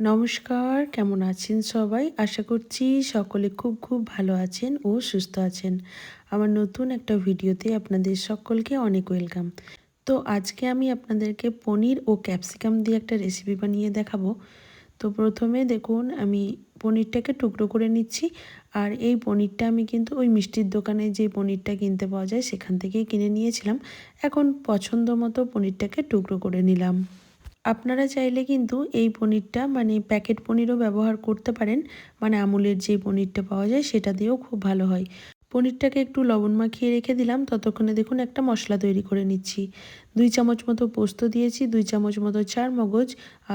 নমস্কার, কেমন আছেন সবাই? আশা করছি সকলে খুব খুব ভালো আছেন ও সুস্থ আছেন। আমার নতুন একটা ভিডিওতে আপনাদের সকলকে অনেক ওয়েলকাম। তো আজকে আমি আপনাদেরকে পনির ও ক্যাপসিকাম দিয়ে একটা রেসিপি বানিয়ে দেখাবো। তো প্রথমে দেখুন, আমি পনিরটাকে টুকরো করে নিচ্ছি। আর এই পনিরটা আমি কিন্তু ওই মিষ্টির দোকানে যে পনিরটা কিনতে পাওয়া যায়, সেখান থেকেই কিনে নিয়েছিলাম। এখন পছন্দ মতো পনিরটাকে টুকরো করে নিলাম। আপনারা চাইলে কিন্তু এই পনিরটা মানে প্যাকেট পনিরও ব্যবহার করতে পারেন। মানে আমুলের যে পনিরটা পাওয়া যায়, সেটা দিয়েও খুব ভালো হয়। পনিরটাকে একটু লবণ মাখিয়ে রেখে দিলাম। ততক্ষণে দেখুন একটা মশলা তৈরি করে নিচ্ছি। দুই চামচ মতো পোস্ত দিয়েছি, দুই চামচ মতো চার মগজ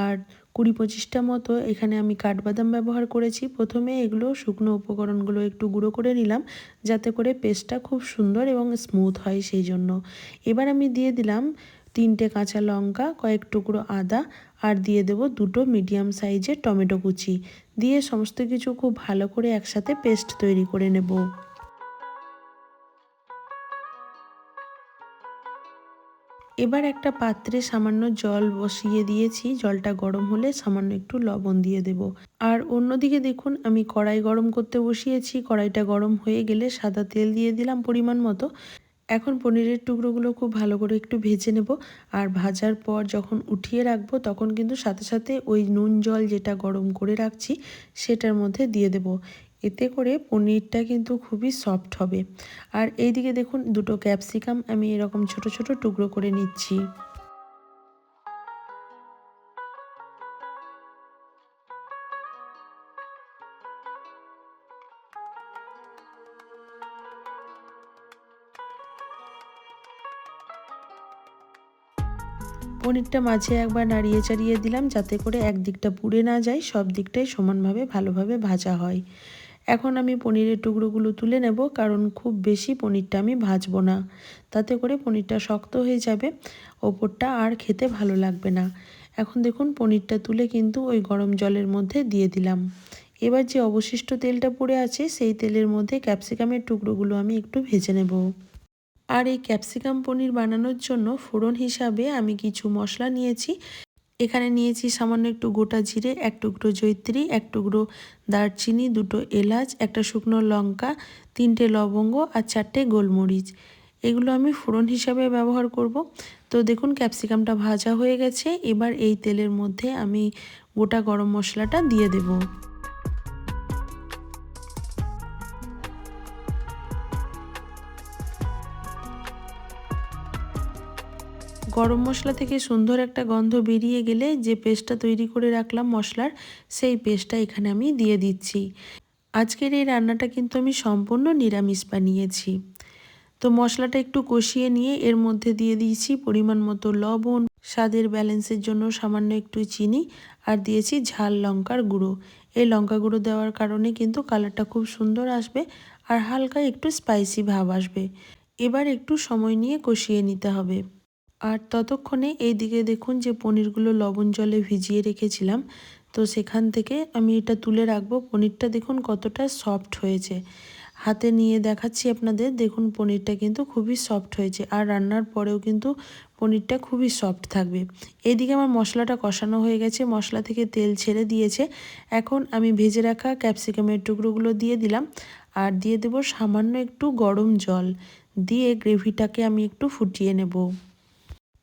আর কুড়ি পঁচিশটা মতো এখানে আমি কাঠবাদাম ব্যবহার করেছি। প্রথমে এগুলো শুকনো উপকরণগুলো একটু গুঁড়ো করে নিলাম, যাতে করে পেস্টটা খুব সুন্দর এবং স্মুথ হয় সেই জন্য। এবার আমি দিয়ে দিলাম তিনটে কাঁচা লঙ্কা, কয়েক টুকরো আদা আর দিয়ে দেব দুটো মিডিয়াম সাইজের টমেটো কুচি। দিয়ে সমস্ত কিছু খুব ভালো করে একসাথে পেস্ট তৈরি করে নেব। এবার একটা পাত্রে সামান্য জল বসিয়ে দিয়েছি। জলটা গরম হলে সামান্য একটু লবণ দিয়ে দেব। আর অন্যদিকে দেখুন, আমি কড়াই গরম করতে বসিয়েছি। কড়াইটা গরম হয়ে গেলে সাদা তেল দিয়ে দিলাম পরিমাণ মতো। এখন পনিরের টুকরোগুলো খুব ভালো করে একটু ভেজে নেব। আর ভাজার পর যখন উঠিয়ে রাখব, তখন কিন্তু সাথে সাথে ওই নুন জল যেটা গরম করে রাখছি, সেটার মধ্যে দিয়ে দেব। এতে করে পনিরটা কিন্তু খুবই সফট হবে। আর এইদিকে দেখুন, দুটো ক্যাপসিকাম আমি এরকম ছোট ছোট টুকরো করে নিচ্ছি। পনিরটা মাঝে একবার নাড়িয়ে চাড়িয়ে দিলাম যাতে করে একদিকটা পুড়ে না যায়, সব দিকটাই সমানভাবে ভালোভাবে ভাজা হয়। এখন আমি পনিরের টুকরোগুলো তুলে নেব, কারণ খুব বেশি পনিরটা আমি ভাজবো না। তাতে করে পনিরটা শক্ত হয়ে যাবে, ওপরটা আর খেতে ভালো লাগবে না। এখন দেখুন, পনিরটা তুলে কিন্তু ওই গরম জলের মধ্যে দিয়ে দিলাম। এবার যে অবশিষ্ট তেলটা পড়ে আছে, সেই তেলের মধ্যে ক্যাপসিকামের টুকরোগুলো আমি একটু ভেজে নেব। আর এই ক্যাপসিকাম পনির বানানোর জন্য ফোড়ন হিসাবে আমি কিছু মশলা নিয়েছি। এখানে নিয়েছি সামান্য একটু গোটা জিরে, এক টুকরো জৈত্রী এক টুকরো দারচিনি, দুটো এলাচ, একটা শুকনো লঙ্কা, তিনটে লবঙ্গ আর চারটে গোলমরিচ। এগুলো আমি ফোড়ন হিসাবে ব্যবহার করব। তো দেখুন ক্যাপসিকামটা ভাজা হয়ে গেছে। এবার এই তেলের মধ্যে আমি গোটা গরম মশলাটা দিয়ে দেবো। গরম মশলা থেকে সুন্দর একটা গন্ধ বেরিয়ে গেলে যে পেস্টটা তৈরি করে রাখলাম মশলার, সেই পেস্টটা এখানে আমি দিয়ে দিচ্ছি। আজকের এই রান্নাটা কিন্তু আমি সম্পূর্ণ নিরামিষ বানিয়েছি। তো মশলাটা একটু কষিয়ে নিয়ে এর মধ্যে দিয়ে দিয়েছি পরিমাণ মতো লবণ, স্বাদের ব্যালেন্সের জন্য সামান্য একটু চিনি আর দিয়েছি ঝাল লঙ্কার গুঁড়ো। এই লঙ্কা গুঁড়ো দেওয়ার কারণে কিন্তু কালারটা খুব সুন্দর আসবে আর হালকা একটু স্পাইসি ভাব আসবে। এবার একটু সময় নিয়ে কষিয়ে নিতে হবে। আর ততক্ষণে এই দিকে দেখুন যে পনিরগুলো লবণ জলে ভিজিয়ে রেখেছিলাম। তো সেখান থেকে আমি এটা তুলে রাখব। পনিরটা দেখুন কতটা সফট হয়েছে। হাতে নিয়ে দেখাচ্ছি আপনাদের। দেখুন পনিরটা কিন্তু খুবই সফট হয়েছে। আর রান্নার পরেও কিন্তু পনিরটা খুবই সফট থাকবে। এইদিকে আমার মশলাটা কষানো হয়ে গেছে। মশলা থেকে তেল ছেড়ে দিয়েছে। এখন আমি ভেজে রাখা ক্যাপসিকামের টুকরোগুলো দিয়ে দিলাম। আর দিয়ে দেব সামান্য একটু গরম জল। দিয়ে গ্রেভিটাকে আমি একটু ফুটিয়ে নেব।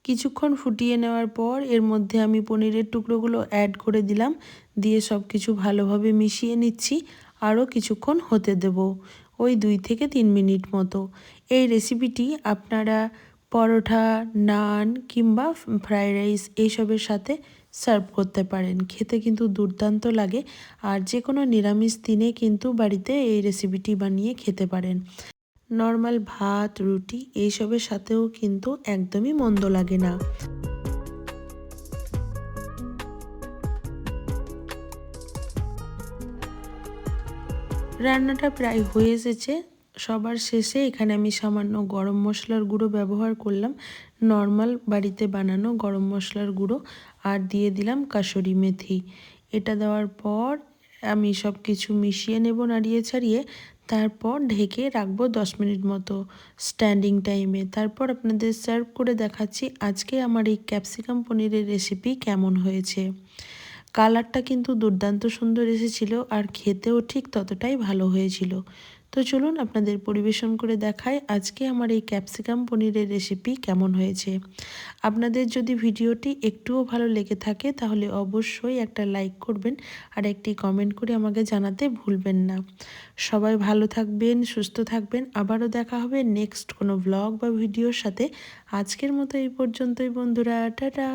কিছুক্ষণ ফুটিয়ে নেওয়ার পর এর মধ্যে আমি পনিরের টুকরোগুলো অ্যাড করে দিলাম, দিয়ে সব কিছু ভালোভাবে মিশিয়ে নিচ্ছি, আরও কিছুক্ষণ হতে দেব, ওই দুই থেকে তিন মিনিট মতো। এই রেসিপিটি আপনারা পরোঠা নান কিংবা ফ্রায়েড রাইস এইসবের সাথে সার্ভ করতে পারেন। খেতে কিন্তু দুর্দান্ত লাগে, আর যে কোনো নিরামিষ দিনে কিন্তু বাড়িতে এই রেসিপিটি বানিয়ে খেতে পারেন। নর্মাল ভাত, রুটি এইসবের সাথেও কিন্তু একদমই মন্দ লাগে না। রান্নাটা প্রায় হয়ে এসেছে। সবার শেষে এখানে আমি সামান্য গরম মশলার গুঁড়ো ব্যবহার করলাম। নর্মাল বাড়িতে বানানো গরম মশলার গুঁড়ো আর দিয়ে দিলাম কাসরি মেথি। এটা দেওয়ার পর আমি সব কিছু মিশিয়ে নেব নাড়িয়ে ছাড়িয়ে। তারপর ঢেকে রাখব দশ মিনিট মতো স্ট্যান্ডিং টাইমে তারপর আপনাদের সার্ভ করে দেখাচ্ছি আজকে আমার এই ক্যাপসিকাম পনিরের রেসিপি কেমন হয়েছে। কালারটা কিন্তু দুর্দান্ত সুন্দর এসেছিল আর খেতেও ঠিক ততটাই ভালো হয়েছিল। তো চলুন আপনাদের পরিবেশন করে দেখায় আজকে আমার এই ক্যাপসিকাম পনিরের রেসিপি কেমন হয়েছে। আপনাদের যদি ভিডিওটি একটুও ভালো লেগে থাকে তাহলে অবশ্যই একটা লাইক করবেন আর একটি কমেন্ট করে আমাকে জানাতে ভুলবেন না। সবাই ভালো থাকবেন, সুস্থ থাকবেন। আবারও দেখা হবে নেক্সট কোনো ব্লগ বা ভিডিওর সাথে। আজকের মতো এই পর্যন্তই বন্ধুরা, টাটা।